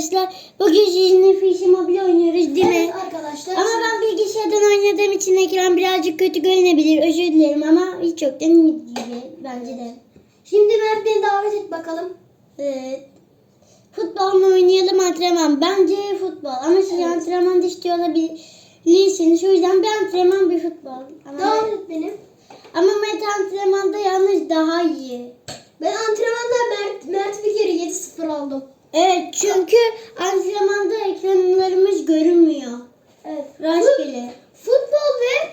arkadaşlar. Bugün sizinle Fişi Mobil oynuyoruz değil mi? Evet arkadaşlar. Ama ben bilgisayardan oynadığım için ekran birazcık kötü görünebilir. Özür dilerim ama hiç yoktan iyi gibi bence de. Şimdi Mert beni davet et bakalım. Evet. Futbol mu oynayalım antrenman? Bence futbol ama siz Evet. antrenman da istiyor olabilirsiniz. O yüzden bir antrenman bir futbol. Ama, Davet et beni. ama Mete antrenmanda yalnız daha iyi. Ben antrenmanda Mert, Mert bir kere 7-0 aldım. Evet çünkü antrenmanda ekranlarımız görünmüyor. Evet. Rastgele. Futbol ve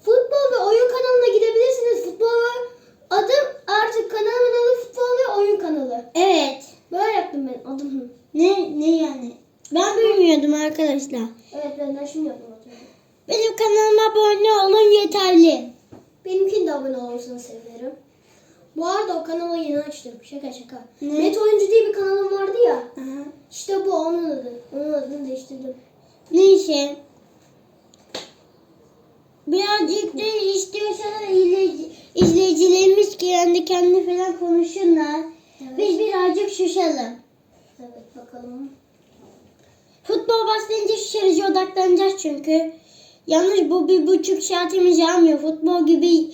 futbol ve oyun kanalına gidebilirsiniz. Futbol ve adım artık kanalın adı futbol ve oyun kanalı. Evet. Böyle yaptım ben adımı. Ne ne yani? Ben bilmiyordum arkadaşlar. Evet ben de şimdi yaptım. Benim kanalıma abone olun yeterli. Benimkini de abone olursanız sevinirim. Bu arada o kanalı açtım. Şaka şaka. Ne? Met Oyuncu diye bir kanalım vardı ya. Aha. İşte bu onun adı. Onun adını değiştirdim. Neyse. Birazcık da istiyorsanız izleyici, izleyicilerimiz kendi kendi falan konuşsunlar. Evet. Biz birazcık şuşalım. Evet bakalım. Futbol başlayınca şişerici odaklanacağız çünkü. Yalnız bu bir buçuk saatimizi almıyor. Futbol gibi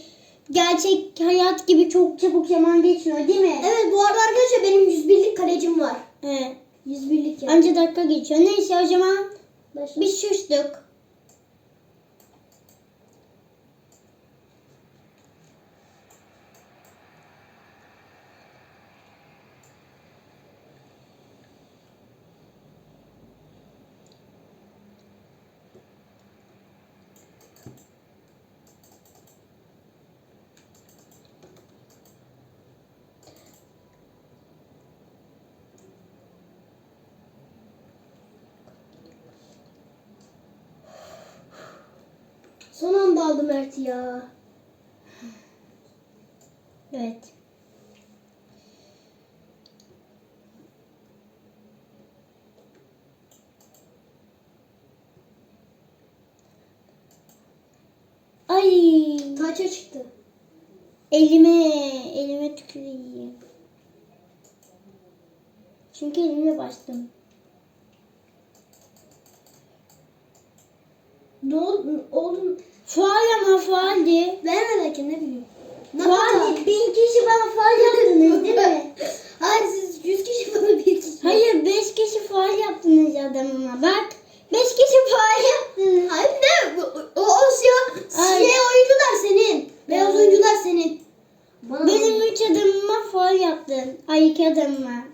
gerçek hayat gibi çok çabuk zaman geçmiyor değil mi? Evet bu arada arkadaşlar benim 101'lik kalecim var. Evet. 101'lik yani. Anca dakika geçiyor. Neyse o zaman Başla. biz şuştuk. Son anda aldı Mert ya. Evet. Ay Taça çıktı. elime elime tüküreyim. Çünkü elimle bastım. Ne oldu? Oğlum Faal ama faaldi. vermeden ne bileyim. Faaldi. Bin kişi bana faal yaptınız değil mi? Hayır siz 100 kişi bana bir kişi. Hayır beş kişi faal yaptınız adamıma. Bak beş kişi faal yaptınız. Hayır ne? O, o, siyah, oyuncular senin. Beyaz oyuncular senin. Bana Benim üç adamıma faal yaptın. Ay iki adamıma.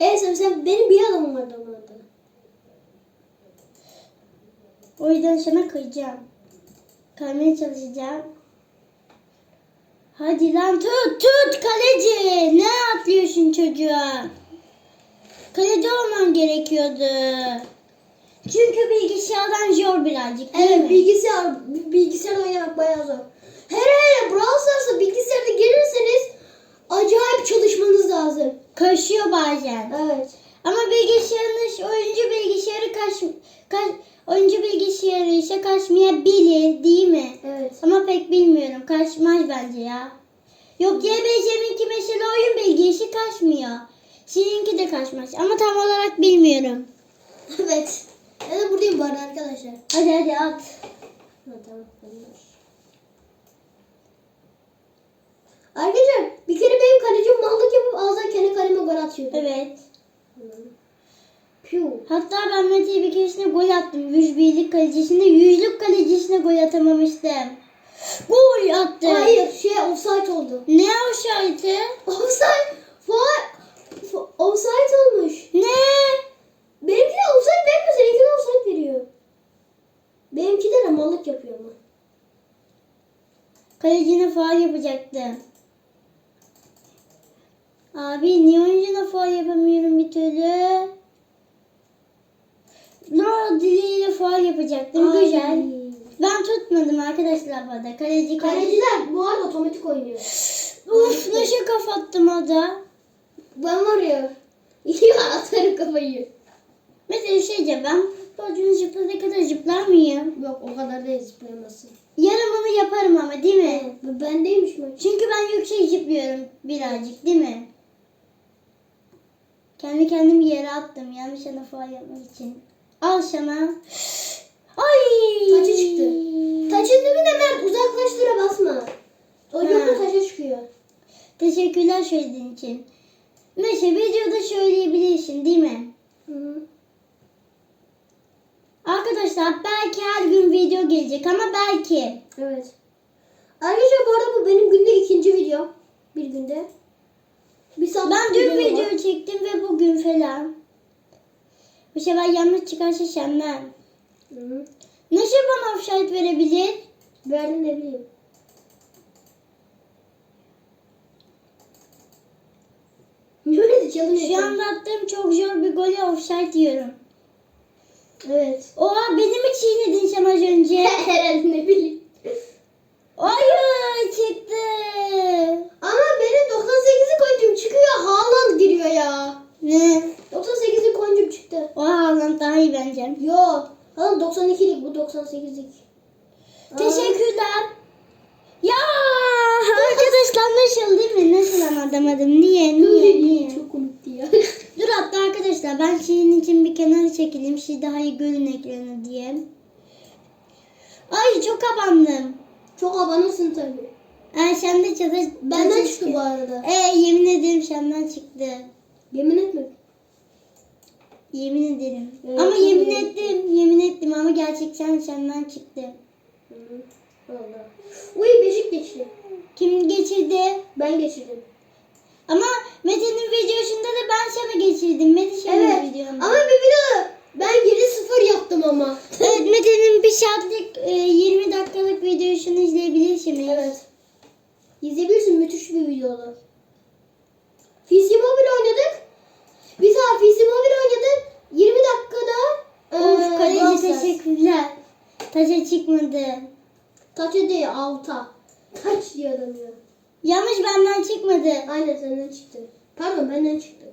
Evet sen, sen benim bir adamım vardı onlarda. O yüzden sana kıyacağım. Kaymaya çalışacağım. Hadi lan tut tut kaleci. Ne atlıyorsun çocuğa? Kaleci olman gerekiyordu. Çünkü bilgisayardan zor birazcık değil Evet mi? bilgisayar bilgisayar oynamak bayağı zor. Hele hele Brawl Stars'a bilgisayarda gelirseniz acayip çalışmanız lazım. Kaşıyor bazen. Evet. Ama bilgisayarın oyuncu bilgisayarı kaç, kaç oyuncu bilgisayarı ise kaçmayabilir değil mi? Evet. Ama pek bilmiyorum. Kaçmaz bence ya. Yok YBC'ninki mesela oyun bilgisi kaçmıyor. Sizinki de kaçmaz. Ama tam olarak bilmiyorum. Evet. Ben de buradayım bu arada arkadaşlar. Hadi hadi at. Ha, tamam. Arkadaşlar bir kere benim kalecim mallık yapıp ağzına kendi kaleme gol atıyordu. Evet. Piu. Hatta ben Mete'ye bir keresinde gol attım. 101'lik kalecisinde. Yüzlük kalecisine gol atamamıştım. Gol attı. Hayır şey offside oldu. Ne o şartı? Offside. Fa- Offside olmuş. Ne? Benimki de offside vermiyor. Seninki de offside veriyor. Benimki de mallık yapıyor ama. Kalecine faal yapacaktım. Abi niye oyuncuna faal yapamıyorum bir türlü? No dileğiyle faal yapacaktım. Ay. Güzel. Ben tutmadım arkadaşlar bana. Kaleci kaleci. Kaleciler bu arada otomatik oynuyor. Uf ne şaka kapattım o da. Ben var ya. Ya atarım kafayı. Mesela bir şey diyeceğim. Ben futbolcunun zıpladığı kadar zıplar mıyım? Yok o kadar da zıplayamazsın. Yarın bunu yaparım ama değil mi? Bu bendeymiş mi? Çünkü ben yüksek zıplıyorum birazcık değil mi? Kendi kendimi yere attım yanlış yana yapmak için. Al sana. Ay. Taçı çıktı. Taçın dibine Mert uzaklaştıra basma. O yoksa taşa çıkıyor. Teşekkürler söylediğin için. Meşe videoda söyleyebilirsin değil mi? Hı. Arkadaşlar belki her gün video gelecek ama belki. Evet. Arkadaşlar bu arada bu benim günde ikinci video. Bir günde. Bir saat Ben dün video falan. Bu sefer yanlış çıkarsa senden. Hı. Nasıl bana offside verebilir? Verdim ne bileyim. Şu anda attığım çok zor bir golü offside diyorum. Evet. Oha beni mi çiğnedin sen az önce? Herhalde ne bileyim. Hayır çıktı. Ama benim 98'i koydum çıkıyor. Haaland giriyor ya. Ne? 98'i koydum çıktı. Oha Haaland daha iyi bence. Yo. Haaland 92'lik bu 98'lik. Aa. Teşekkürler. Ya arkadaşlar nasıl değil mi? Nasıl anlatamadım? Niye? Niye? Niye? Çok komikti ya. Dur hatta arkadaşlar ben şeyin için bir kenara çekileyim. Siz daha iyi görün ekranı diye. Ay çok abandım. Çok abanırsın tabii. Ay sen de çalış. Benden çıktı bu arada. Ee, yemin ederim senden çıktı. Yemin etme. Yemin ederim. Evet, ama yemin yemin ettim. Yemin ettim ama gerçekten senden çıktı. Hı. Allah. Uy beşik geçti. Kim geçirdi? Ben geçirdim. Ama Mete'nin videosunda da ben sana geçirdim. Mete senin Evet. videonda. Ama bir video ben 7-0 yaptım ama. Evet Mete'nin bir saatlik e, 20 dakikalık videosunu izleyebilirsiniz. Evet. İzleyebilirsin müthiş bir videodu. Fizzy Mobile oynadık. Bir saat Fizzy Mobile oynadık. 20 dakikada Of eee, kaleci Brawl Stars. teşekkürler. Taça çıkmadı. Taç değil alta. Taç diyor adam ya. Yanlış benden çıkmadı. Aynen senden çıktı. Pardon benden çıktı. Ya-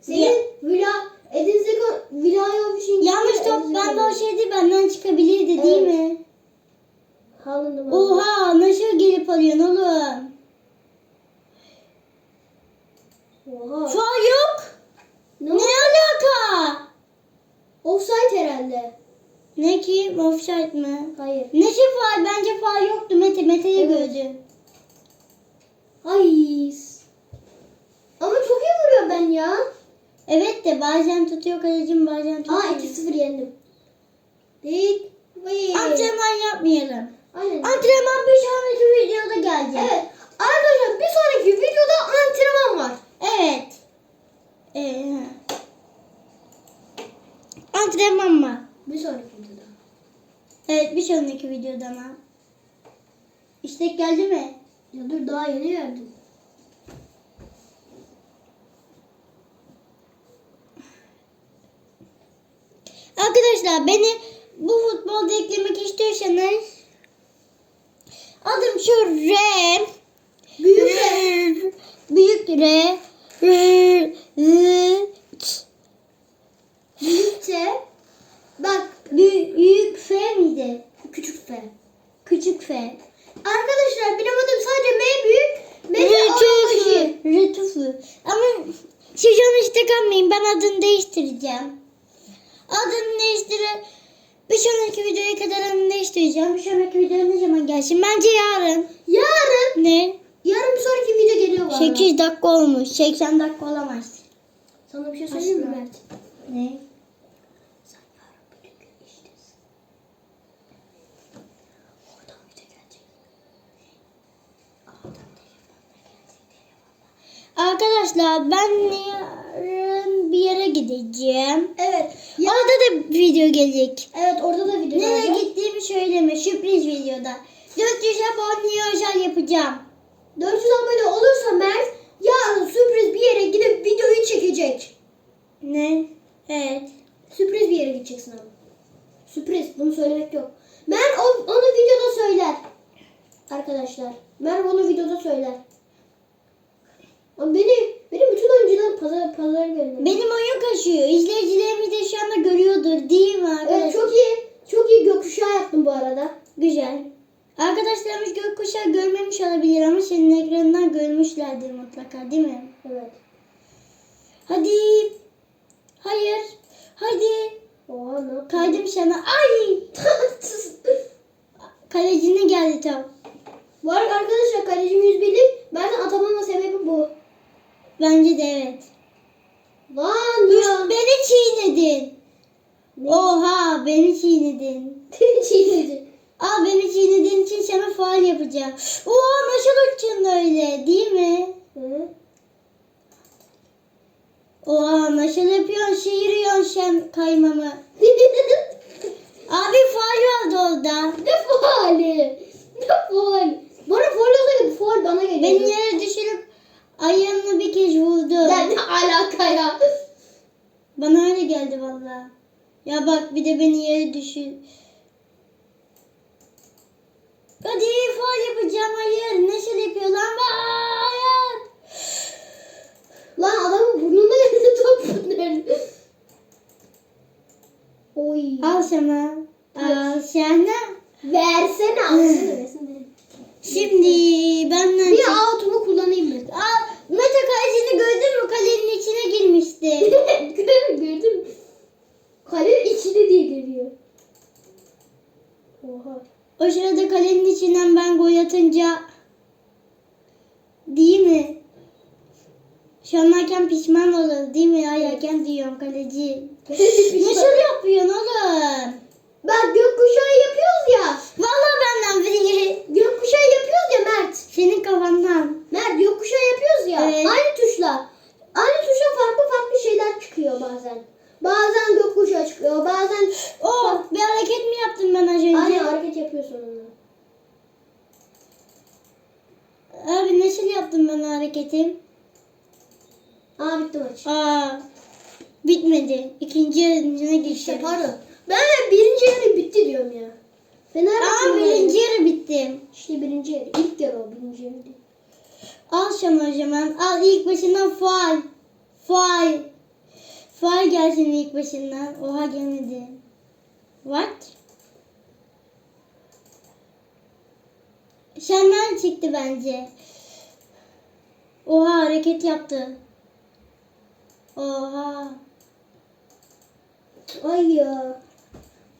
Senin Vila Edin Zeko Vilayovic'in Yanlış top bende o şeydi benden çıkabilirdi değil Evet. mi? Haaland'ı var. Oha nasıl gelip alıyorsun oğlum? Oha. Faal yok. Ne? Ne alaka? Offside herhalde. Ne ki? Offside mı? Hayır. Ne şey faal? Bence faal yoktu Mete. Mete de Evet. gördü. Ay. Ama çok iyi vuruyor ben ya. Evet de bazen tutuyor kalecim bazen tutuyor. Aa 2-0 yendim. Vay. Antrenman yapmayalım. Aynen. Antrenman bir sonraki videoda gelecek. Evet. Arkadaşlar bir sonraki videoda antrenman var. Evet. Ee, antrenman mı? Bir sonraki videoda. Evet bir sonraki videoda ama. İstek geldi mi? Ya dur daha yeni verdim. Arkadaşlar beni bu futbolda eklemek istiyorsanız adım şu R Büyük R Büyük R R Büyükçe. Bak Büyük F miydi? küçük F. Küçük F. Arkadaşlar benim adım sadece M büyük. M de oranlışı. Rıtıfı. Rıtıfı. Ama siz onu işte kalmayın. Ben adını değiştireceğim. Adını değiştirip bir sonraki videoya kadar adını değiştireceğim. Bir sonraki video ne zaman gelsin? Bence yarın. Yarın. Ne? Yarın bir sonraki video geliyor arada. 8 dakika olmuş. 80 dakika olamaz. Sana bir şey söyleyeyim mi. Mert? Ne? Sen yarın bütün gün iştesin. Oradan video gelecek. Oradan telefonla gelecek. Arkadaşlar ben yarın bir yere gideceğim. Evet. Orada da video gelecek. evet orada da video Nereye gelecek. gittiğimi söyleme. Sürpriz videoda. 400 aboneye özel yapacağım. 400 abone olursa Mert yarın sürpriz bir yere gidip videoyu çekecek. Ne? Evet. Sürpriz bir yere gideceksin abi. Sürpriz. Bunu söylemek yok. Mert onu videoda söyler. Arkadaşlar. Mert onu videoda söyler. Ama beni, benim bütün oyuncular pazar, pazar gönderiyor. Benim oyun kaşıyor. İzleyicilerimiz de şu anda görüyordur değil mi arkadaşlar? Evet çok iyi. Çok iyi gökkuşağı yaptım bu arada. Güzel. Arkadaşlarımız gökkuşağı görmemiş olabilir ama senin ekranından görmüşlerdir mutlaka değil mi? Evet. Hadi. Hayır. Hadi. Oha ne? Kaydım sana. Ay. Kalecine geldi top. Bu arada arkadaşlar kalecim 101'lik. Ben atamama sebebi bu. Bence de evet. Lan Dur, ya. beni çiğnedin. Oha beni çiğnedin. Çiğnedi. Aa beni çiğnediğin için sana faal yapacağım. Oha nasıl uçtun öyle değil mi? Hı? Oha nasıl yapıyorsun şiiriyorsun sen kaymamı. Abi faal vardı orada. ne faali? Ne faali? Bana faal olsaydı faal bana geliyordu. Beni yere düşürüp ayağımla bir kez vurdu. Ya ne alaka ya? Bana öyle geldi valla. Ya bak bir de beni yere düşür. Hadi faal yapacağım hayır. Nasıl yapıyor lan? Hayır. Lan adamın burnuna geldi top nerede? Oy. Al sana. Al sana. Versene alsana versene. Şimdi benden Bir altumu kullanayım mı? Aa, Mete kalecini gördün mü? Kalenin içine girmişti. Gördün mü? Gördün mü? Kale içinde diye geliyor. Oha. O sırada kalenin içinden ben gol atınca değil mi? Şu an hakem pişman olur değil mi? Ay hakem diyorum kaleci. Nasıl yapıyorsun oğlum? Bak gökkuşağı yapıyoruz ya. Vallahi benden biri. Gökkuşağı yapıyoruz ya Mert. Senin kafandan. Mert gökkuşağı yapıyoruz ya. Evet. Aynı tuşla. Aynı tuşla farklı farklı şeyler çıkıyor bazen. Bazen gökkuşağı çıkıyor. Bazen Oh bir hareket mi yaptım ben az önce? aynı hareket yapıyorsun onunla. Abi nasıl yaptım ben o hareketi? Aa bitti maç. Aa bitmedi. İkinci yarısına geçti. İşte pardon. Ben de birinci yarı bitti diyorum ya. Fenerbahçe Aa birinci yarı bitti. İşte birinci yarı. İlk yarı o birinci yarı değil. Al şunu o zaman. Al ilk başından faal. Faal. Faal gelsin ilk başından. Oha gelmedi. What? Senden çıktı bence. Oha hareket yaptı. Oha. Ay ya.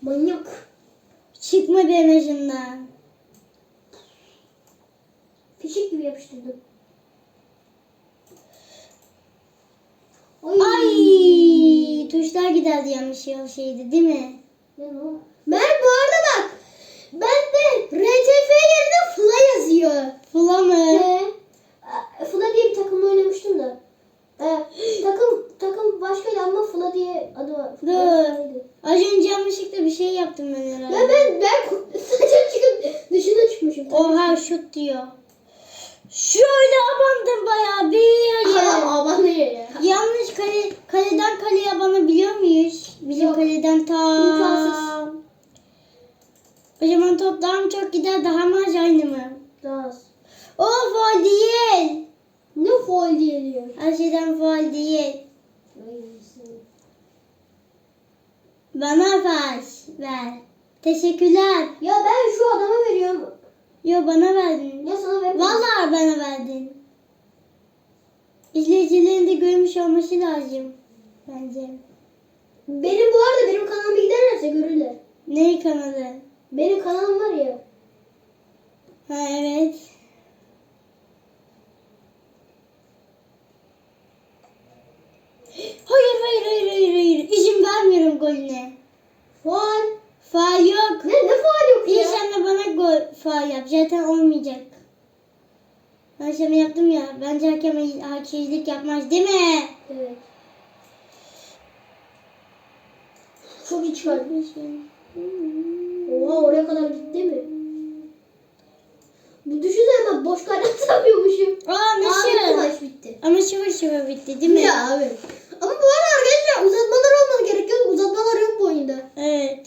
Manyak. Çıkma benim başımdan. Fişek gibi yapıştırdım. Ay. Ay tuşlar giderdi yanlış yol şeydi değil mi? Mert bu arada bak. Bende RTF yerine Fla yazıyor. Fula mı? Ee, Fla diye bir takımda oynamıştım da. Ee, takım takım başkaydı ama Fla diye adı var. Dur. Az önce yanlışlıkla bir şey yaptım ben herhalde. Ben ben ben sadece çıkıp dışına çıkmışım. Oha şut diyor. Şöyle abandım bayağı bir Adam hayır. abanıyor ya. Yanlış kale, kaleden kaleye abanabiliyor muyuz? Bizim Yok. kaleden ta. İmkansız. O zaman top daha mı çok gider daha mı az aynı mı? Daha az. O faul değil. Ne foul diye diyor. Her şeyden faul değil. Ay, sen- Bana faul ver. Teşekkürler. Ya ben şu adama veriyorum. Yo bana verdin. Ya sana vermiyorum. Vallahi bana verdin. İzleyicilerin de görmüş olması lazım. Bence. Benim bu arada benim kanalıma giderlerse görürler. Ne kanalı? Benim kanalım var ya. Ha evet. Hayır hayır hayır hayır hayır. İzin vermiyorum golüne. Faul. Faal yok. Ne ne faul yok ya? sen de bana gol faal yap. Zaten olmayacak. Ben şunu yaptım ya. Bence hakem hakemlik yapmaz değil mi? Evet. Çok iyi çıkardı. Oha oraya kadar gitti mi? Bu düşünsene ben boş kale atamıyormuşum. Aa Aa nasıl? maç bitti. Ama şıvır şıvır bitti değil mi? Ya abi. Ama bu arada arkadaşlar uzatmalar olmadı gerekiyor. Uzatmalar yok bu oyunda. Evet.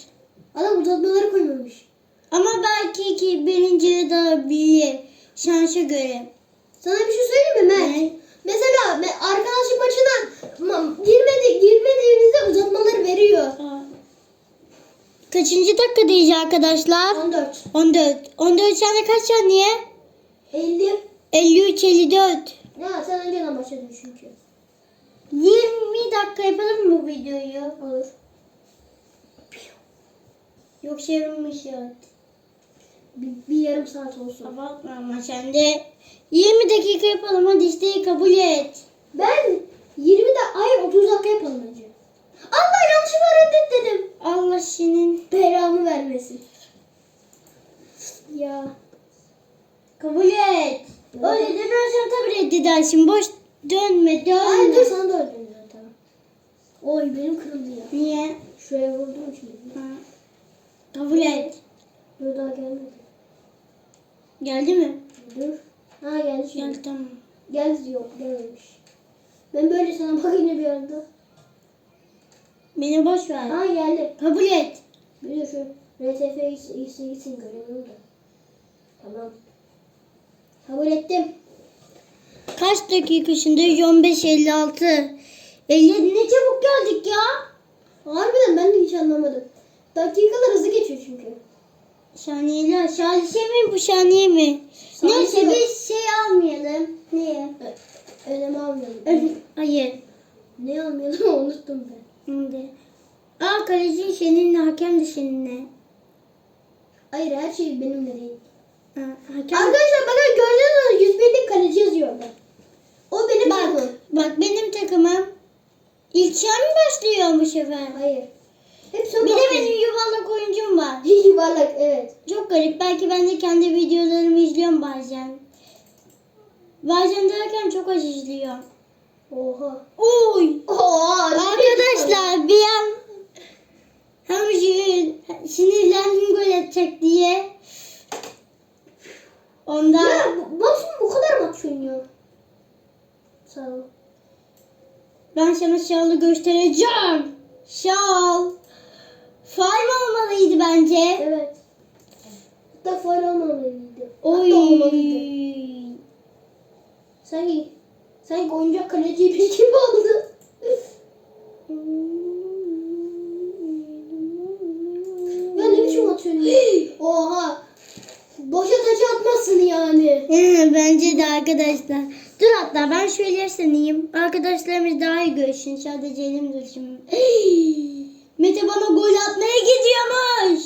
Adam uzatmaları koymamış. Ama belki ki birinci de bir şansa göre. Sana bir şey söyleyeyim mi Mert? Ne? Mesela me- arkadaşlık maçına ma- girmedi, girmediğimizde uzatmaları veriyor. Aa. Kaçıncı dakikadayız arkadaşlar? 14. 14. 14 sene kaç saniye? 50. 53 54. Ya sen önceden başladın çünkü. 20 dakika yapalım mı bu videoyu? Olur. Yoksa yarım mı saat? Bir, bir yarım saat olsun. Abartma ama sen de 20 dakika yapalım hadi isteği kabul et. Ben 20 de ay 30 dakika yapalım önce. Allah yanlışlıkla reddet dedim. Allah senin Belamı vermesin. Ya. kabul et. Öyle demezsem tabii reddedersin. Boş dönme dönme. Ay dur sana da öldüm zaten. Oy benim kırıldı ya. Niye? Şuraya vurdum şimdi. Ha. Kabul et. Dur daha gelmedi. Geldi mi? Dur. Ha geldi şimdi. Geldi tamam. Geldi yok gelmemiş. Ben böyle sana bakınca bir anda. Beni boş ver. Ha geldi. Kabul et. Bir de şu RTF iyisi gitsin görelim de. Tamam. Kabul ettim. Kaç dakika şimdi? 15.56. 57 ne çabuk geldik ya. Harbiden ben de hiç anlamadım. Dakikalar hızlı geçiyor çünkü. Saniyeler. Salise mi bu saniye mi? Salise Neyse yok. biz şey almayalım. Niye? Ö- almayalım. Ö- Hayır. Ne almayalım unuttum ben. Şimdi. Aa kaleci seninle hakem de seninle. Hayır her şey benimle değil. Ha, hakem. Arkadaşlar bakın gördüğünüz gibi 101'lik kaleci yazıyor orada. O benim Bak, takımım. bak benim takımım. İlk sen mi başlıyor bu sefer? Hayır. Benim yuvarlak oyuncum var. Yuvarlak evet. Çok garip. Belki ben de kendi videolarımı izliyorum bazen. Bazen derken çok az izliyorum. Oha. Oy! Oha. Arkadaşlar bir an hem sinirlendim gol atacak diye. Ondan Ya Maksimum bu kadar maç oynuyor. Sağ ol. ben sana şalı göstereceğim. Şal. Mi olmalıydı bence? Evet. Hatta faul olmamalıydı. Oy. Hatta olmalıydı. Sanki, sanki oyuncak kaleciymiş gibi oldu. ya ne biçim atıyorsun? Oha. Boşa taç atmazsın yani. Bence de arkadaşlar. Dur hatta ben şöyle sanayım. Arkadaşlarımız daha iyi görsün. Sadece elim dursun. Gol atmaya gidiyormuş.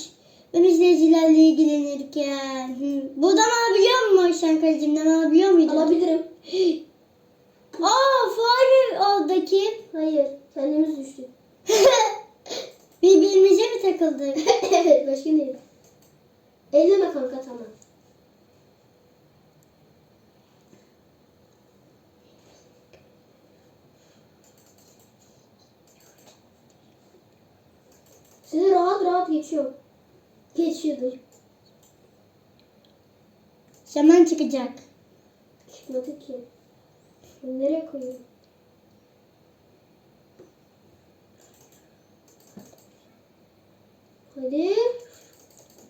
Ben izleyicilerle ilgilenirken. Hı. Buradan alabiliyor musun? Sen kalecimden alabiliyor muydun? Alabilirim. Aa faal oradaki? Hayır. Kendimiz düştük. Birbirimize mi takıldık? evet. Başka ne? Elleme kanka tamam. Sizi rahat rahat geçiyor. Geçiyordu. Şaman çıkacak. Çıkmadı ki. Nereye koyuyorum? Hadi.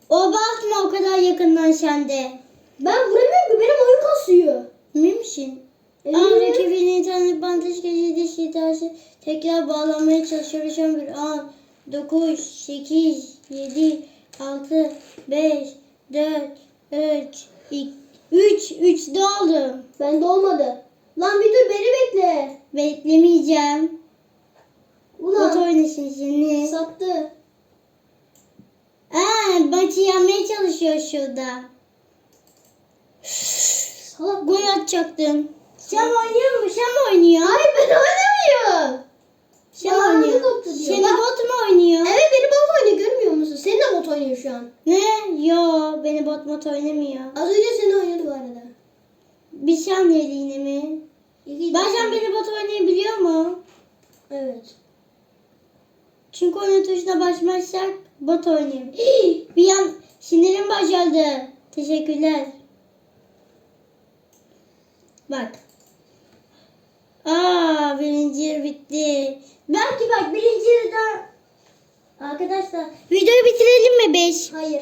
O basma o kadar yakından sende. Ben vuramıyorum ki benim oyun kasıyor. Emin misin? Aa, Eminim. rakibin internet bandaj geçidi şidası tekrar bağlanmaya çalışıyor. Şu an bir 10, 9, 8, 7, 6, 5, 4, 3, 2, 3, 3 oldum. Bende olmadı. Lan bir dur beni bekle. Beklemeyeceğim. Bot Ulan oynasın seni. sattı. Aa, maçı yenmeye çalışıyor şurada. Salak. Gol atacaktın. Sen oynuyor mu? Mi oynuyor? Hayır ben oynamıyorum. Bana oynuyor. koptu diyor. Seni Bak. bot mu oynuyor? Evet beni bot oynuyor görmüyor musun? Senin de bot oynuyor şu an. Ne? Yo, beni bot bot oynamıyor. Az önce seni oynadı bu arada. Bir saniyeliğine mi? İki Bazen beni bot oynayabiliyor mu? Evet. Çünkü onun tuşuna basmazsak bot oynuyor. bir an sinirim bozuldu. Teşekkürler. Bak. Aa birinci yarı bitti. Belki bak birinci yarıda Arkadaşlar videoyu bitirelim mi 5? Hayır.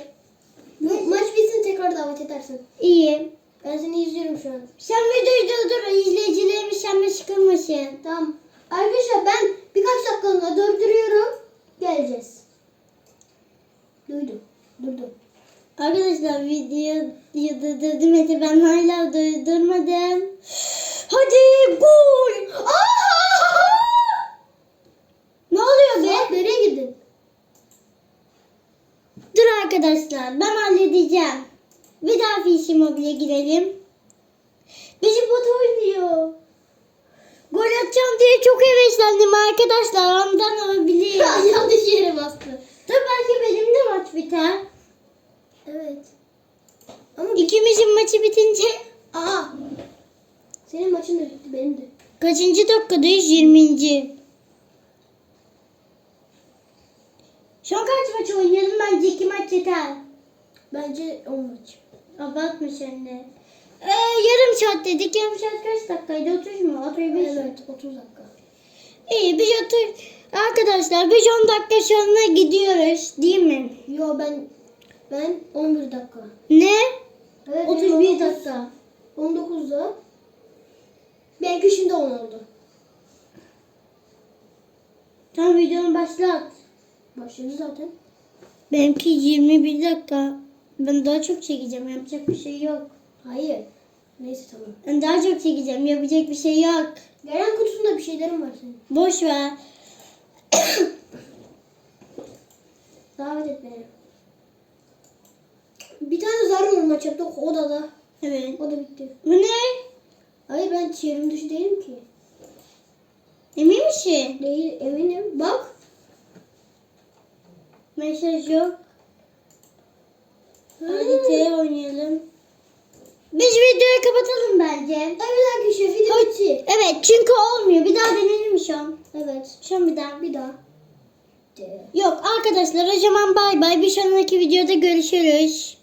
Bu maç bitsin tekrar davet edersin. İyi. Ben seni izliyorum şu an. Sen videoyu durdur. İzleyicilerimiz sen sıkılmasın. Tamam. Arkadaşlar ben birkaç dakikalığına durduruyorum. Geleceğiz. Duydum. Durdum. Arkadaşlar videoyu durdurdum. Ete ben hala durdurmadım. Hadi gol. Aha! Ne oluyor be? Nereye gidin? Dur arkadaşlar ben halledeceğim. Bir daha Fişi Mobile'e girelim. Bizim bot oynuyor. Gol atacağım diye çok heveslendim arkadaşlar. Ondan olabilir. Yanlış yere bastı. Dur belki benim de maç biter. Evet. Ama İkimizin maçı bitince... Aa senin maçın da bitti benim de. kaçıncı dakikadayız? 20. Şu an kaç maç oynayalım? Bence iki maç yeter. Bence 10 maç. Abartma sen de. Ee, yarım saat dedik. Yarım saat kaç dakikaydı? 30 mu? 35 mi? Evet 30 dakika. İyi biz 30... Arkadaşlar biz 10 dakika sonra gidiyoruz. Değil mi? Yo ben ben 11 dakika. Ne? Evet, 31 19 dakika. 19'da. Belki şimdi 10 oldu. Tam videonu başlat. Başladı zaten. Benimki 21 dakika. Ben daha çok çekeceğim. Yapacak bir şey yok. Hayır. Neyse tamam. Ben daha çok çekeceğim. Yapacak bir şey yok. Gelen kutusunda bir şeylerin var senin. Boş ver. Davet et beni. Bir tane zarur maç yaptık o da da. Evet. O da bitti. Bu ne? Hayır ben çevrim dışı değilim ki. Emin misin? Değil eminim. Bak. Mesaj yok. Hadi T oynayalım. Biz videoyu kapatalım bence. Evet arkadaşlar video bitti. Evet çünkü olmuyor. Bir daha denelim şu an. Evet. Şu an bir daha. Bir daha. Yok arkadaşlar o zaman bay bay. Bir sonraki videoda görüşürüz.